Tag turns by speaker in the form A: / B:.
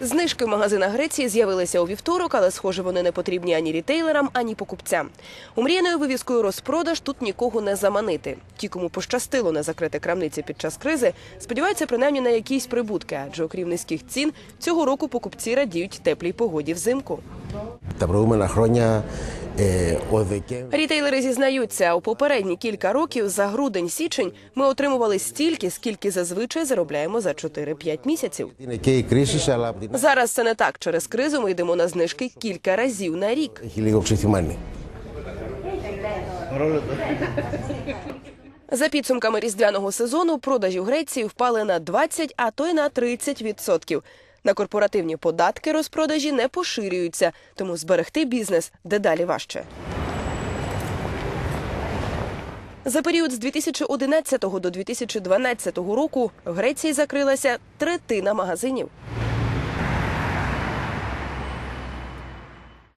A: Знижки в магазинах Греції з'явилися у вівторок, але схоже, вони не потрібні ані рітейлерам, ані покупцям. Умріяною вивіскою розпродаж тут нікого не заманити. Ті, кому пощастило не закрити крамниці під час кризи, сподіваються принаймні на якісь прибутки, адже окрім низьких цін, цього року покупці радіють теплій погоді взимку.
B: Та проумена хроня
A: Рітейлери зізнаються у попередні кілька років за грудень-січень ми отримували стільки, скільки зазвичай заробляємо за 4-5 місяців. зараз це не так. Через кризу ми йдемо на знижки кілька разів на рік. За підсумками різдвяного сезону продажі в Греції впали на 20, а то й на 30%. На корпоративні податки розпродажі не поширюються, тому зберегти бізнес дедалі важче. За період з 2011 до 2012 року в Греції закрилася третина магазинів.